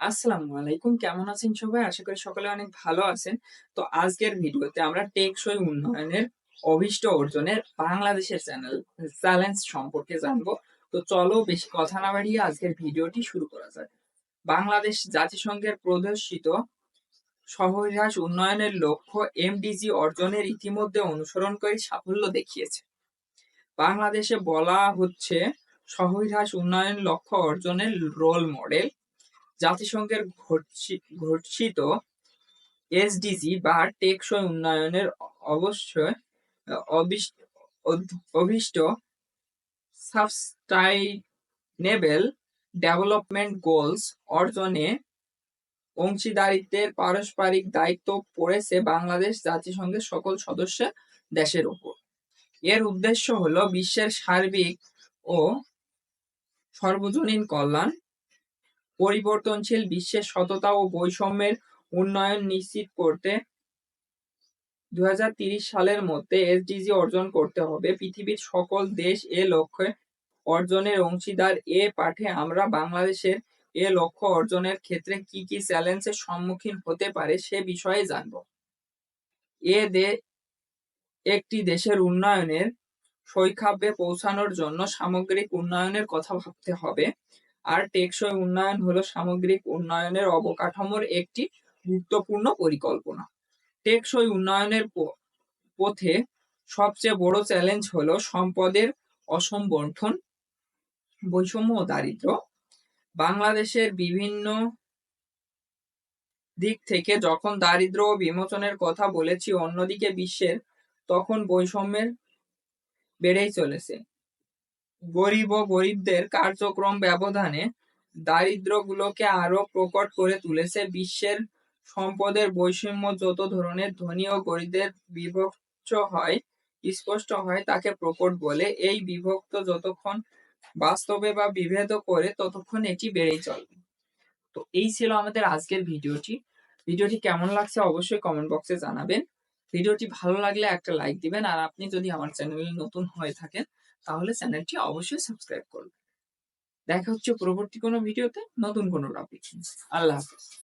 আসসালামু আলাইকুম। কেমন আছেন সবাই? আশা করি সকলে অনেক ভালো আছেন। তো আজকের ভিডিওতে আমরা টেকসই উন্নয়নের অভিষ্ট অর্জনের বাংলাদেশের চ্যানেল, চ্যালেঞ্জ সম্পর্কে জানব। তো চলো বেশি কথা না বাড়িয়ে আজকের ভিডিওটি শুরু করা যাক। বাংলাদেশ জাতিসংঘের প্রদর্শিত সহহ্রাস উন্নয়নের লক্ষ্য এমডিজি অর্জনের ইতিমধ্যে অনুসরণ করে সাফল্য দেখিয়েছে। বাংলাদেশে বলা হচ্ছে সহহ্রাস উন্নয়ন লক্ষ্য অর্জনের রোল মডেল জাতিসংঘের ঘোষি- ঘোষিত এসডিজি বা টেকসই উন্নয়নের অবশ্যই অভিষ্ট সাবস্টাইনেবল ডেভেলপমেন্ট গোলস অর্জনে অংশীদারিত্বের পারস্পরিক দায়িত্ব পড়েছে বাংলাদেশ জাতিসংঘের সকল সদস্য দেশের উপর এর উদ্দেশ্য হলো বিশ্বের সার্বিক ও সর্বজনীন কল্যাণ পরিবর্তনশীল বিশ্বের সততা ও বৈষম্যের উন্নয়ন নিশ্চিত করতে দুই সালের মধ্যে এসডিজি অর্জন করতে হবে। পৃথিবীর সকল দেশ এ লক্ষ্যে অর্জনের অংশীদার এ পাঠে আমরা বাংলাদেশের এ লক্ষ্য অর্জনের ক্ষেত্রে কি কি চ্যালেঞ্জের সম্মুখীন হতে পারে সে বিষয়ে জানব। এ দে, একটি দেশের উন্নয়নের সৈখাব্যে পৌঁছানোর জন্য সামগ্রিক উন্নয়নের কথা ভাবতে হবে। আর টেকসই উন্নয়ন হলো সামগ্রিক উন্নয়নের অবকাঠামোর একটি গুরুত্বপূর্ণ পরিকল্পনা। টেকসই উন্নয়নের পথে সবচেয়ে বড় চ্যালেঞ্জ হলো সম্পদের অসম্বর্ধন বৈষম্য ও দারিদ্র্য। বাংলাদেশের বিভিন্ন দিক থেকে যখন দারিদ্র্য ও বিমোচনের কথা বলেছি অন্যদিকে বিশ্বের, তখন বৈষম্যের বেড়েই চলেছে। গরিব ও গরিবদের কার্যক্রম ব্যবধানে দারিদ্রগুলোকে আরও প্রকট করে তুলেছে বিশ্বের সম্পদের বৈষম্য যত ধরনের ধনী ও গরিবদের বিভক্ত হয়, স্পষ্ট হয় তাকে প্রকট বলে। এই বিভক্ত যতক্ষণ বাস্তবে বা বিভেদ করে, ততক্ষণ এটি বেড়েই চলবে তো এই ছিল আমাদের আজকের ভিডিওটি। ভিডিওটি কেমন লাগছে অবশ্যই কমেন্ট বক্সে জানাবেন। ভিডিওটি ভালো লাগলে একটা লাইক দিবেন। আর আপনি যদি আমার চ্যানেলে নতুন হয়ে থাকেন তাহলে চ্যানেলটি অবশ্যই সাবস্ক্রাইব করবে। দেখা হচ্ছে পরবর্তী কোনো ভিডিওতে নতুন কোনো টপিক আল্লাহ হাফেজ।